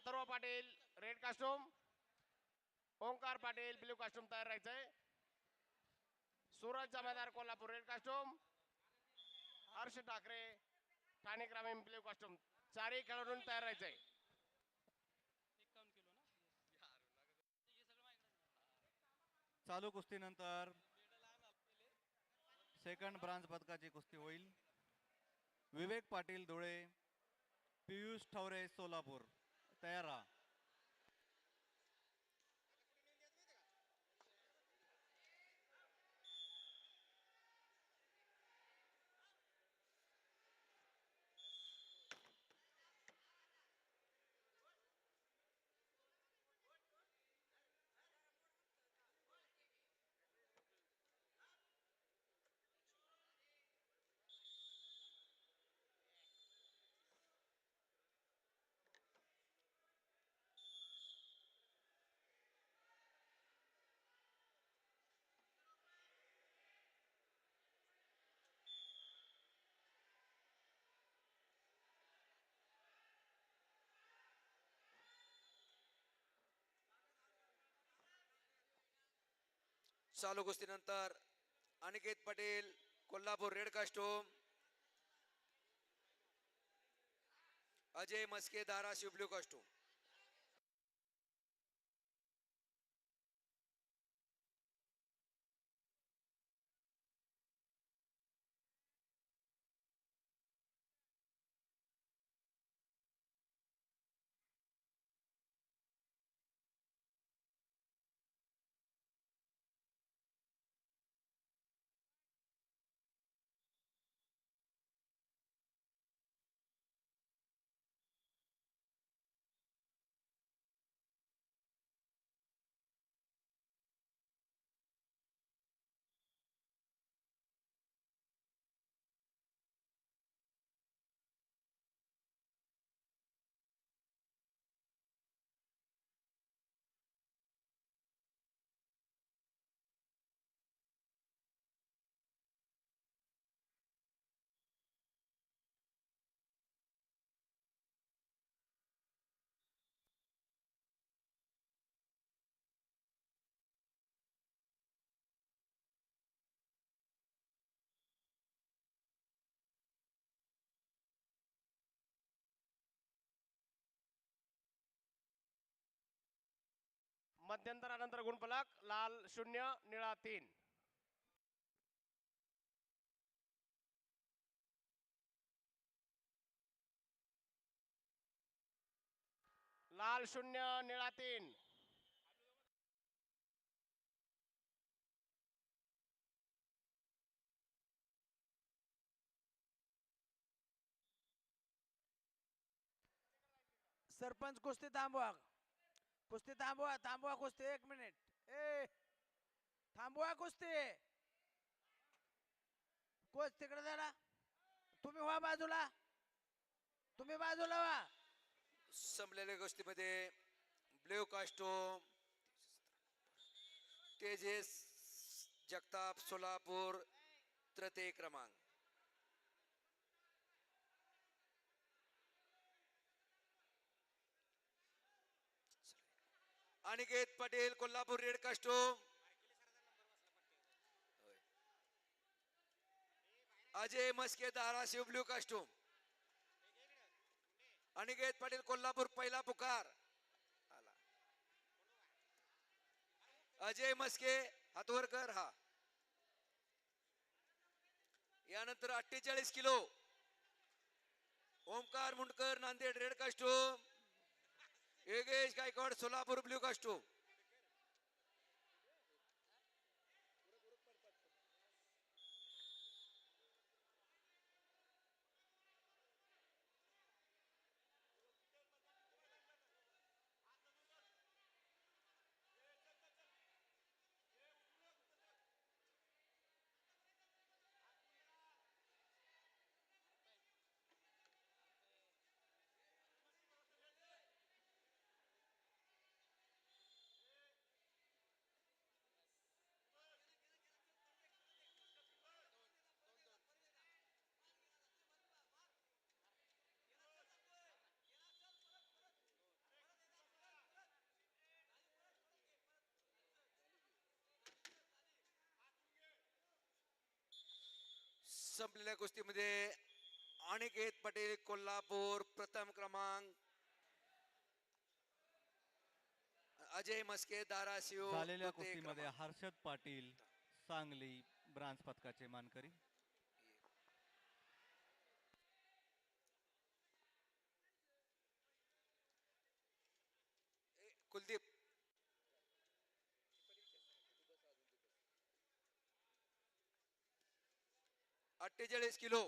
Atharva Patil red costume Omkar Patil blue costume तयार राहायचंय. Suraj Jamedar Kolhapur red costume. Harsh Thackeray Thane ग्रामीण blue costume. चारही खेळाडूंनी तयार राहायचंय. चालू कुस्तीनंतर सेकंड ब्रांच पदकाची कुस्ती होईल. विवेक पाटील धुळे पियुष ठवरे सोलापूर. तयार चालू कुस्तीनंतर Aniket Patel Kolhapur red costume Ajay Maske Dharashiv blue costume मध्यंतरानंतर गुणफलक लाल शून्य निळा तीन. लाल शून्य निळा तीन. सरपंच कुस्ती थांबवा. कुस्ती थांबवा थांबवा कुस्ती एक मिनिट. ए थांबवा कुस्ती. कोच तिकडे जरा तुम्ही व्हा बाजूला. तुम्ही बाजूला व्हा. संपलेल्या गोष्टीमध्ये ब्ल्यू कास्टूम तेजेस जगताप सोलापूर तृतीय क्रमांक. Aniket Patel Kolhapur red costume Ajay Maske Dharashiv blue costume Aniket Patil Kolhapur पहिला पुकार. आला अजय मस्के हातवरकर हा. यानंतर अठ्ठेचाळीस kilo. Omkar Mundkar Nanded red costume Yogesh Gaikwad Solapur blue costume संपलेल्या कुस्तीमध्ये अनिकेत पटेल कोल्हापूर प्रथम क्रमांक अजय मस्के धाराशिव झालेल्या कुस्तीमध्ये. हर्षद पाटील सांगली ब्रांज पदकाचे मानकरी कुलदीप अठ्ठेचाळीस किलो.